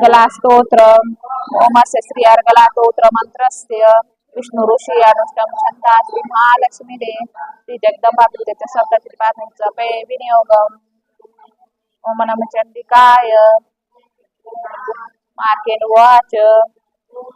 गलास्तोत्रम् ओमस्य श्री अर्गलातोत्र मंत्रस्य विष्णु ऋषी अनुष्टम छंदा श्री महालक्ष्मी दे श्री जगदंबा पूजेच्या शब्द श्रीपादांचा पे विनियोगम ओम नम चंडिकाय मार्केन वाच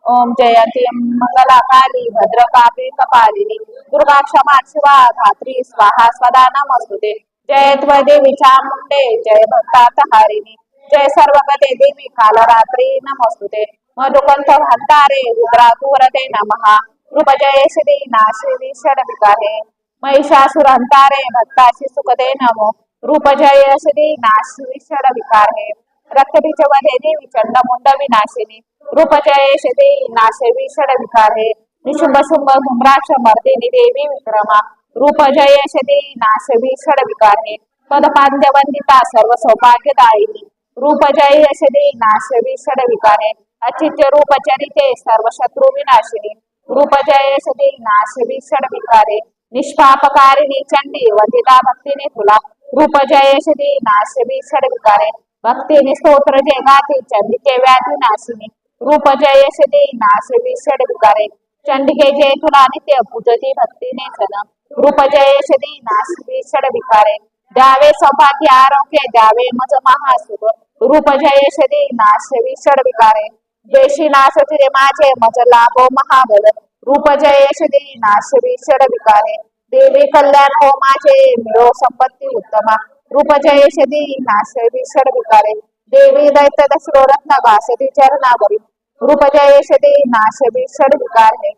ओम जयंती मंगला काली भद्रकाली, कपालिनी दुर्गा क्षमा शिवा धात्री स्वाहा स्वदा नमस्तुते जय देवी चामुंडे जय भक्तात हारिणी जय सर्वगते देवी कालरात्री, नमस्तुते। मधुकंठ हंतारे रुद्रातुरते नमः। रूप जय श्री नाशिनी षडविकारे। महिषासुर हंतारे भक्ताशी सुखदे नमो। रूप जय श्री नाशिनी षडविकारे। रक्तबीज वधे देवी चंड मुंड विनाशिनी। रूप जय श्री नाशिनी षडविकारे। निशुंभ शुंभ धुम्राक्ष मर्दिनी देवी विक्रमा। रूप जय श्री नाशिनी षडविकारे। पदपाद्य वंदिता सर्व सौभाग्यदायिनी रूप जय श्री नाशिनी षडविकारे अचित्य रूप चरिते सर्व शत्रु विनाशिनी रूप जय श्री नाशिनी षडविकारे निष्पापकारिणी चंडी वंदिता भक्तीने तुला रूप जय श्री नाशिनी षडविकारे भक्तीने स्तोत्र जय गाते चंडिके व्याधी नाशिनी। रूप जय श्री नाशिनी षडविकारे चंडिके जय तुला नित्य पूजती भक्तीने सन रूप जय श्री नाशिनी षडविकारे द्यावे सौभाग्य आरोग्य द्यावे मज महासुख रूप जय श्री नाशिनी षडविकारे देशी नाश तिरे माझे मज लाभो महाबल रूप जय श्री नाशिनी षडविकारे देवी कल्याण हो माझे मिळो संपत्ती उत्तमा रूप जय श्री नाशिनी षडविकारे देवी दैत्य दशरो रत्न भासती चरणावरी रूप जय श्री नाशिनी षडविकारे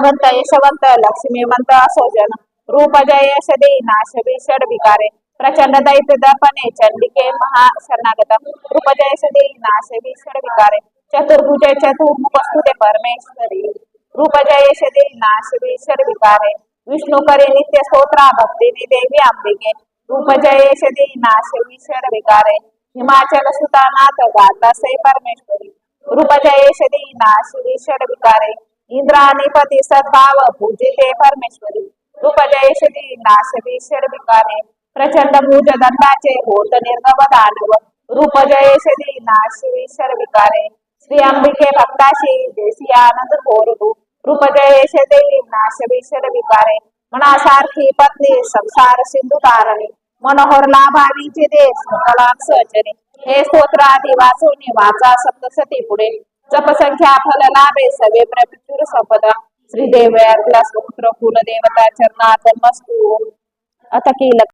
वंत यशवंत लक्ष्मीवंत असोजन रूप जय श्री नाशिनी षडविकारे प्रचंड दैत्य दर्पणे चंडिके महा शरणागत रूप जय श्री नाशिनी षडविकारे चतुर्भुजे चतुर्मुख स्तुते परमेश्वरी रूप जय श्री नाशिनी षडविकारे विष्णू करे नित्य स्तोत्रा भक्तीने देवी अंबिके रूप जय श्री नाशिनी षडविकारे हिमाचल सुतानाथ गाता से परमेश्वरी रूप जय श्री नाशिनी षडविकारे इंद्राणीपती सद्भाव पूजिते परमेश्वरी रूप जय श्री नाशिनी षडविकारे प्रचंड भुज दंडाचे होत निर्गव दानव रूप जय श्री नाशिनी षडविकारे श्री अंबिके भक्ताशी देसी आनंद कोरतू रूप जय श्री नाशिनी षडविकारे मनासारखी पत्नी, संसार सिंधू तारणी, मनोहर लाभावीचे देश कलाम सचने हे स्तोत्र आधी वाचवणे वाचा सप्तसती पुढे, जपसंख्या फल लाभे सवे प्रचुर संपदा श्रीदेव स्तोत्र कुलदेवता चरणार्थ मस्तू अथ कीलक